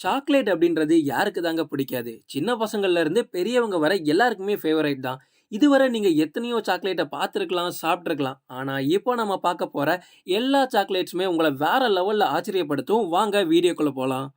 Chocolate அப்படின்றது யாருக்கு தாங்க பிடிக்காது? சின்ன பசங்கள்லேருந்து பெரியவங்க வர எல்லாருக்குமே ஃபேவரைட் தான். இதுவரை நீங்கள் எத்தனையோ சாக்லேட்டை பார்த்துருக்கலாம், சாப்பிட்ருக்கலாம் ஆனால் இப்போ நம்ம பார்க்க போகிற எல்லா சாக்லேட்ஸுமே உங்களை வேறு லெவலில் ஆச்சரியப்படுத்தும். வாங்க வீடியோக்குள்ளே போகலாம்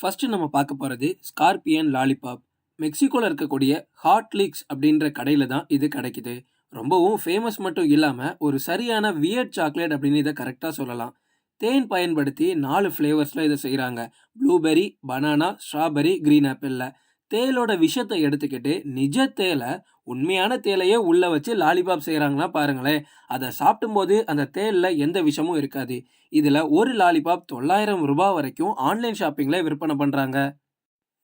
ஃபர்ஸ்ட்டு நம்ம பார்க்க போகிறது ஸ்கார்பியன் லாலிபாப். மெக்சிகோவில் இருக்கக்கூடிய ஹாட் லீக்ஸ் அப்படின்ற கடையில் தான் இது கிடைக்குது. ரொம்பவும் ஃபேமஸ் மட்டும் இல்லாமல் ஒரு சரியான வியர்ட் சாக்லேட் அப்படின்னு இதை கரெக்டாக சொல்லலாம். தேன் பயன்படுத்தி நாலு ஃப்ளேவர்ஸில் இதை செய்கிறாங்க ப்ளூபெர்ரி, பனானா, ஸ்ட்ராபெர்ரி, கிரீன் ஆப்பிளில் தேலோட விஷத்தை எடுத்துக்கிட்டு, நிஜ தேலை உண்மையான தேலையே உள்ளே வச்சு லாலிபாப் செய்கிறாங்கன்னா பாருங்களேன். அதை சாப்பிடும்போது அந்த தேலில் எந்த விஷமும் இருக்காது. இதில் ஒரு லாலிபாப் தொள்ளாயிரம் ரூபாய் வரைக்கும் ஆன்லைன் ஷாப்பிங்கில் விற்பனை பண்ணுறாங்க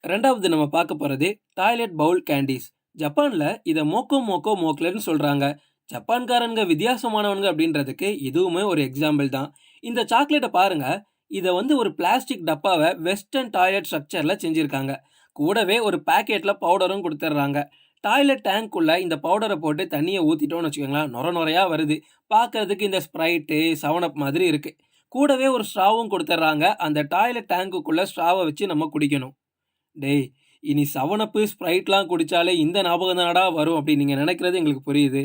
ரெண்டாவது நம்ம பார்க்க போகிறது டாய்லெட் பவுல் கேண்டீஸ். ஜப்பானில் இதை மோக்கோ மோக்கோ மோக்லேன்னு சொல்கிறாங்க ஜப்பான்காரனுங்க வித்தியாசமானவனுங்க அப்படின்றதுக்கு இதுவுமே ஒரு எக்ஸாம்பிள் தான். இந்த சாக்லேட்டை பாருங்க. இதை வந்து ஒரு பிளாஸ்டிக் டப்பாவை வெஸ்டர்ன் டாய்லெட் ஸ்ட்ரக்சரில் செஞ்சுருக்காங்க கூடவே ஒரு பேக்கெட்டில் பவுடரும் கொடுத்துட்றாங்க டாய்லெட் டேங்க்குள்ளே இந்த பவுடரை போட்டு தண்ணியை ஊற்றிட்டோம்னு வச்சுக்கோங்களேன், நுர நுறையாக வருது. பார்க்கறதுக்கு இந்த ஸ்ப்ரைட்டு, 7 அப் மாதிரி இருக்குது கூடவே ஒரு ஸ்ட்ராவும் கொடுத்துட்றாங்க அந்த டாய்லெட் டேங்குக்குள்ளே ஸ்ட்ராவை வச்சு நம்ம குடிக்கணும். டேய்! இனி 7 ஸ்ப்ரைட்லாம் குடித்தாலே இந்த ஞாபகம் தானடா வரும் அப்படின்னு நீங்கள் நினைக்கிறது எங்களுக்கு புரியுது.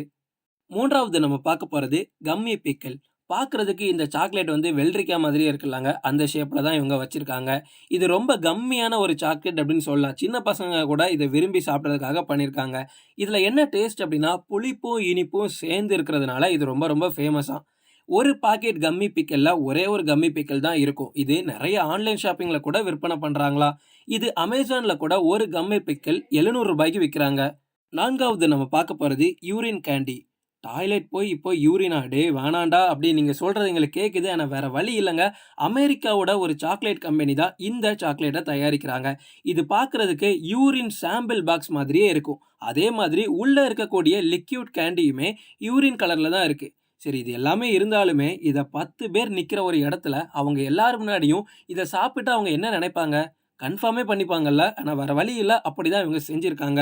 மூன்றாவது நம்ம பார்க்க போகிறது கம்மி பிக்கல் பார்க்குறதுக்கு இந்த சாக்லேட் வந்து வெள்ளரிக்காய் மாதிரியே இருக்குல்லங்க. அந்த ஷேப்பில் தான் இவங்க வச்சுருக்காங்க இது ரொம்ப கம்மியான ஒரு சாக்லேட் அப்படின்னு சொல்லலாம். சின்ன பசங்க கூட இதை விரும்பி சாப்பிட்றதுக்காக பண்ணியிருக்காங்க. இதில் என்ன டேஸ்ட் அப்படின்னா, புளிப்பும், இனிப்பும் சேர்ந்து இருக்கிறதுனால இது ரொம்ப ரொம்ப ஃபேமஸாக ஒரு பாக்கெட் கம்மி பிக்கலில் ஒரே ஒரு கம்மி பிக்கல் தான் இருக்கும். இது நிறைய ஆன்லைன் ஷாப்பிங்கில் கூட விற்பனை பண்ணுறாங்களா இது அமேசானில் கூட ஒரு கம்மி பிக்கல் எழுநூறு ரூபாய்க்கு விற்கிறாங்க நான்காவது நம்ம பார்க்க போகிறது யூரின் கேண்டி. டாய்லெட் போய் இப்போ யூரினா? டே வேணாண்டா அப்படின்னு நீங்கள் சொல்கிறது எங்களுக்கு கேட்குது. ஆனால் வேறு வழி இல்லைங்க அமெரிக்காவோட ஒரு சாக்லேட் கம்பெனி தான் இந்த சாக்லேட்டை தயாரிக்கிறாங்க. இது பார்க்குறதுக்கு யூரின் சாம்பிள் பாக்ஸ் மாதிரியே இருக்கும். அதே மாதிரி உள்ளே இருக்கக்கூடிய லிக்யூட் கேண்டியுமே யூரின் கலரில் தான் இருக்குது சரி இது எல்லாமே இருந்தாலுமே, இதை பத்து பேர் நிற்கிற ஒரு இடத்துல அவங்க எல்லாரும் முன்னாடியும் இதை சாப்பிட்டு அவங்க என்ன நினைப்பாங்க? கன்ஃபார்மே பண்ணிப்பாங்கல்ல. ஆனால் வேறு வழி இல்லை அப்படி தான் இவங்க செஞ்சுருக்காங்க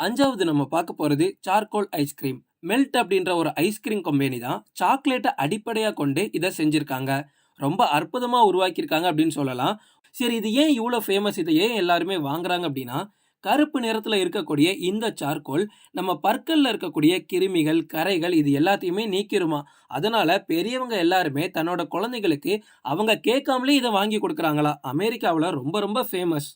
அஞ்சாவது நம்ம பார்க்க போகிறது சார்கோல் ஐஸ்கிரீம். மெல்ட் அப்படின்ற ஒரு ஐஸ்கிரீம் கம்பெனி தான் சாக்லேட்டை அடிப்படையாக கொண்டு இதை செஞ்சுருக்காங்க ரொம்ப அற்புதமாக உருவாக்கியிருக்காங்க அப்படின்னு சொல்லலாம். சரி இது ஏன் இவ்வளோ ஃபேமஸ்? இதை ஏன் எல்லாருமே வாங்குறாங்க அப்படின்னா, கருப்பு நிறத்தில் இருக்கக்கூடிய இந்த சார்கோல் நம்ம பற்களில் இருக்கக்கூடிய கிருமிகள், கரைகள் இது எல்லாத்தையுமே நீக்கிருமா அதனால் பெரியவங்க எல்லாருமே தன்னோட குழந்தைகளுக்கு அவங்க கேட்காமலே இதை வாங்கி கொடுக்குறாங்களா அமெரிக்காவில் ரொம்ப ரொம்ப ஃபேமஸ்.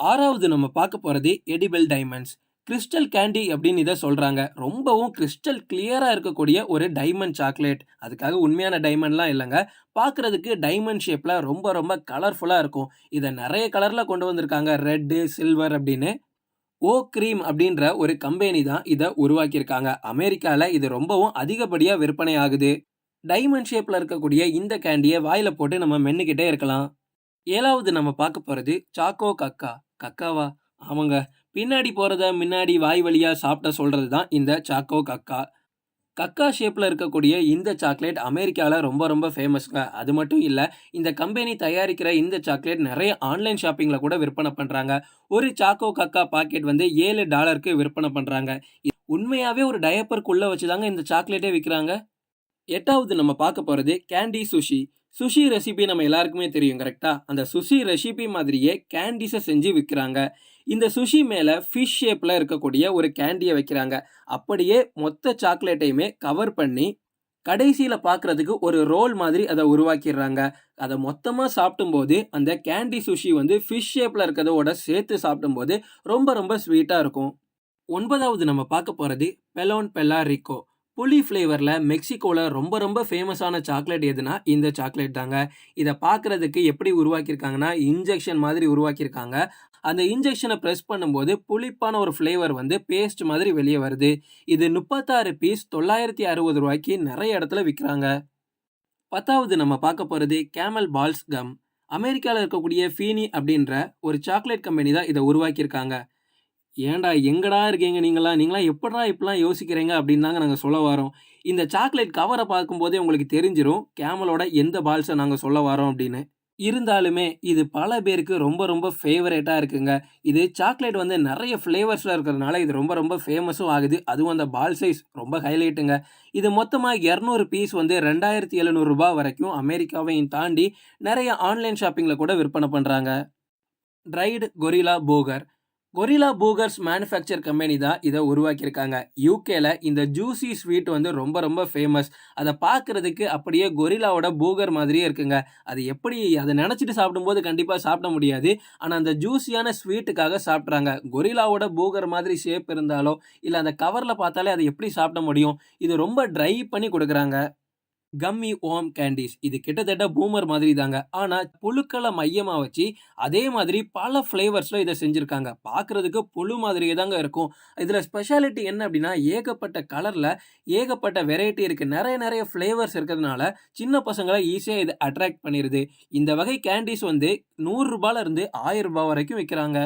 ஆறாவது நம்ம பார்க்க போகிறது எடிபிள் டைமண்ட்ஸ். கிறிஸ்டல் கேண்டி அப்படின்னு இதை சொல்கிறாங்க ரொம்பவும் கிறிஸ்டல் கிளியராக இருக்கக்கூடிய ஒரு டைமண்ட் சாக்லேட். அதுக்காக உண்மையான டைமண்ட்லாம் இல்லைங்க பார்க்குறதுக்கு டைமண்ட் ஷேப்பில் ரொம்ப ரொம்ப கலர்ஃபுல்லாக இருக்கும். இதை நிறைய கலரில் கொண்டு வந்திருக்காங்க. ரெட்டு, சில்வர் அப்படின்னு. ஓ கிரீம் அப்படின்ற ஒரு கம்பெனி தான் இதை உருவாக்கியிருக்காங்க. அமெரிக்காவில் இது ரொம்பவும் அதிகப்படியாக விற்பனை ஆகுது. டைமண்ட் ஷேப்பில் இருக்கக்கூடிய இந்த கேண்டியை வாயில் போட்டு நம்ம மென்னுக்கிட்டே இருக்கலாம். ஏழாவது நம்ம பார்க்க போகிறது சாக்கோ கக்கா. கக்காவா? ஆமாங்க. பின்னாடி போகிறத முன்னாடி வாய் வழியாக சாப்பிட சொல்கிறது தான் இந்த சாக்கோ கக்கா. கக்கா ஷேப்பில் இருக்கக்கூடிய இந்த சாக்லேட் அமெரிக்காவில் ரொம்ப ரொம்ப ஃபேமஸ்ங்க. அது மட்டும் இல்லை இந்த கம்பெனி தயாரிக்கிற இந்த சாக்லேட் நிறைய ஆன்லைன் ஷாப்பிங்கில் கூட விற்பனை பண்ணுறாங்க ஒரு சாக்கோ கக்கா பாக்கெட் வந்து ஏழு டாலருக்கு விற்பனை பண்ணுறாங்க உண்மையாகவே ஒரு டயப்பருக்குள்ளே வச்சு தாங்க இந்த சாக்லேட்டே விற்கிறாங்க எட்டாவது நம்ம பார்க்க போகிறது கேண்டி சுஷி. சுஷி ரெசிபி நம்ம எல்லாருக்குமே தெரியும் கரெக்டாக அந்த சுஷி ரெசிபி மாதிரியே கேண்டீஸை செஞ்சு விற்கிறாங்க இந்த சுஷி மேலே ஃபிஷ் ஷேப்பில் இருக்கக்கூடிய ஒரு கேண்டியை வைக்கிறாங்க. அப்படியே மொத்த சாக்லேட்டையுமே கவர் பண்ணி, கடைசியில் பார்க்கறதுக்கு ஒரு ரோல் மாதிரி அதை உருவாக்கிடுறாங்க அதை மொத்தமாக சாப்பிடும்போது, அந்த கேண்டி சுஷி வந்து ஃபிஷ் ஷேப்பில் இருக்கிறதோட சேர்த்து சாப்பிடும்போது ரொம்ப ரொம்ப ஸ்வீட்டாக இருக்கும். ஒன்பதாவது நம்ம பார்க்க போகிறது பெலோன் பெல்லா ரிக்கோ. புளி ஃப்ளேவரில் மெக்சிகோவில் ரொம்ப ரொம்ப ஃபேமஸான சாக்லேட் எதுனா, இந்த சாக்லேட் தாங்க. இதை பார்க்கறதுக்கு எப்படி உருவாக்கியிருக்காங்கன்னா, இன்ஜெக்ஷன் மாதிரி உருவாக்கியிருக்காங்க. அந்த இன்ஜெக்ஷனை ப்ரெஸ் பண்ணும்போது புளிப்பான ஒரு ஃப்ளேவர் வந்து பேஸ்ட் மாதிரி வெளியே வருது. இது 36 பீஸ் தொள்ளாயிரத்தி அறுபது ரூபாய்க்கு நிறைய இடத்துல விற்கிறாங்க பத்தாவது நம்ம பார்க்க போகிறது கேமல் பால்ஸ் கம். அமெரிக்காவில் இருக்கக்கூடிய ஃபீனி அப்படின்ற ஒரு சாக்லேட் கம்பெனி தான் இதை உருவாக்கியிருக்காங்க. ஏன்டா எங்கடா இருக்கீங்க நீங்களா நீங்களாம் எப்படா இப்படிலாம் யோசிக்கிறீங்க அப்படின்னு தாங்க நாங்கள் சொல்ல வரோம். இந்த சாக்லேட் கவரை பார்க்கும்போதே உங்களுக்கு தெரிஞ்சிரும். கேமலோட எந்த பால்ஸை நாங்கள் சொல்ல வரோம் அப்படின்னு. இருந்தாலுமே இது பல பேருக்கு ரொம்ப ரொம்ப ஃபேவரேட்டாக இருக்குங்க. இது சாக்லேட் வந்து நிறைய ஃப்ளேவர்ஸில் இருக்கிறதுனால இது ரொம்ப ரொம்ப ஃபேமஸும் ஆகுது. அதுவும் அந்த பால் சைஸ் ரொம்ப ஹைலைட்டுங்க. இது மொத்தமாக இரநூறு பீஸ் வந்து ரெண்டாயிரத்தி எழுநூறுபா வரைக்கும் அமெரிக்காவையும் தாண்டி நிறைய ஆன்லைன் ஷாப்பிங்கில் கூட விற்பனை பண்ணுறாங்க dried gorilla booger gorilla boogers manufacture company தான் இதை உருவாக்கியிருக்காங்க. யூகேல இந்த ஜூஸி ஸ்வீட் வந்து ரொம்ப ரொம்ப ஃபேமஸ். அதை பார்க்கறதுக்கு அப்படியே கொரில்லாவோட பூகர் மாதிரியே இருக்குங்க. அது எப்படி அதை நினச்சிட்டு சாப்பிடும்போது கண்டிப்பாக சாப்பிட முடியாது. ஆனால் அந்த ஜூஸியான ஸ்வீட்டுக்காக சாப்பிட்றாங்க. கொரில்லாவோட பூகர் மாதிரி ஷேப் இருந்தாலோ, இல்லை அந்த கவரில் பார்த்தாலே அதை எப்படி சாப்பிட முடியும்? இது ரொம்ப ட்ரை பண்ணி கொடுக்குறாங்க கம்மி ஓம் கேண்டீஸ் இது கிட்டத்தட்ட பூமர் மாதிரி தாங்க. ஆனால் புழுக்களை மையமாக வச்சு அதே மாதிரி பல ஃப்ளேவர்ஸில் இதை செஞ்சுருக்காங்க. பார்க்குறதுக்கு புழு மாதிரியே தாங்க இருக்கும். இதில் ஸ்பெஷாலிட்டி என்ன அப்படின்னா ஏகப்பட்ட கலரில் ஏகப்பட்ட வெரைட்டி இருக்குது நிறைய நிறைய ஃப்ளேவர்ஸ் இருக்கிறதுனால சின்ன பசங்களை ஈஸியாக இது அட்ராக்ட் பண்ணிடுது இந்த வகை கேண்டீஸ் வந்து நூறுரூபாலேருந்து ஆயிரம் ரூபாய் வரைக்கும் விற்கிறாங்க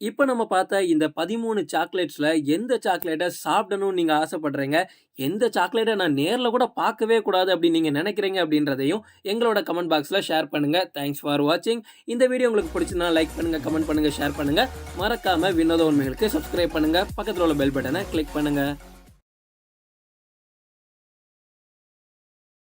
இப்போ நம்ம பார்த்த இந்த பதிமூணு சாக்லேட்ஸில் எந்த சாக்லேட்டை சாப்பிடணும்னு நீங்கள் ஆசைப்படுறீங்க? எந்த சாக்லேட்டை நான் நேரில் கூட பார்க்கவே கூடாது அப்படின்னு நீங்கள் நினைக்கிறீங்க அப்படின்றதையும் எங்களோட கமெண்ட் பாக்ஸில் ஷேர் பண்ணுங்கள் தேங்க்ஸ் ஃபார் வாட்சிங். இந்த வீடியோ உங்களுக்கு பிடிச்சிருந்தா லைக் பண்ணுங்கள் கமெண்ட் பண்ணுங்கள் ஷேர் பண்ணுங்கள் மறக்காமல் வினோத உண்மைகளுக்கு சப்ஸ்கிரைப் பண்ணுங்கள் பக்கத்தில் உள்ள பெல் பட்டனை கிளிக் பண்ணுங்கள்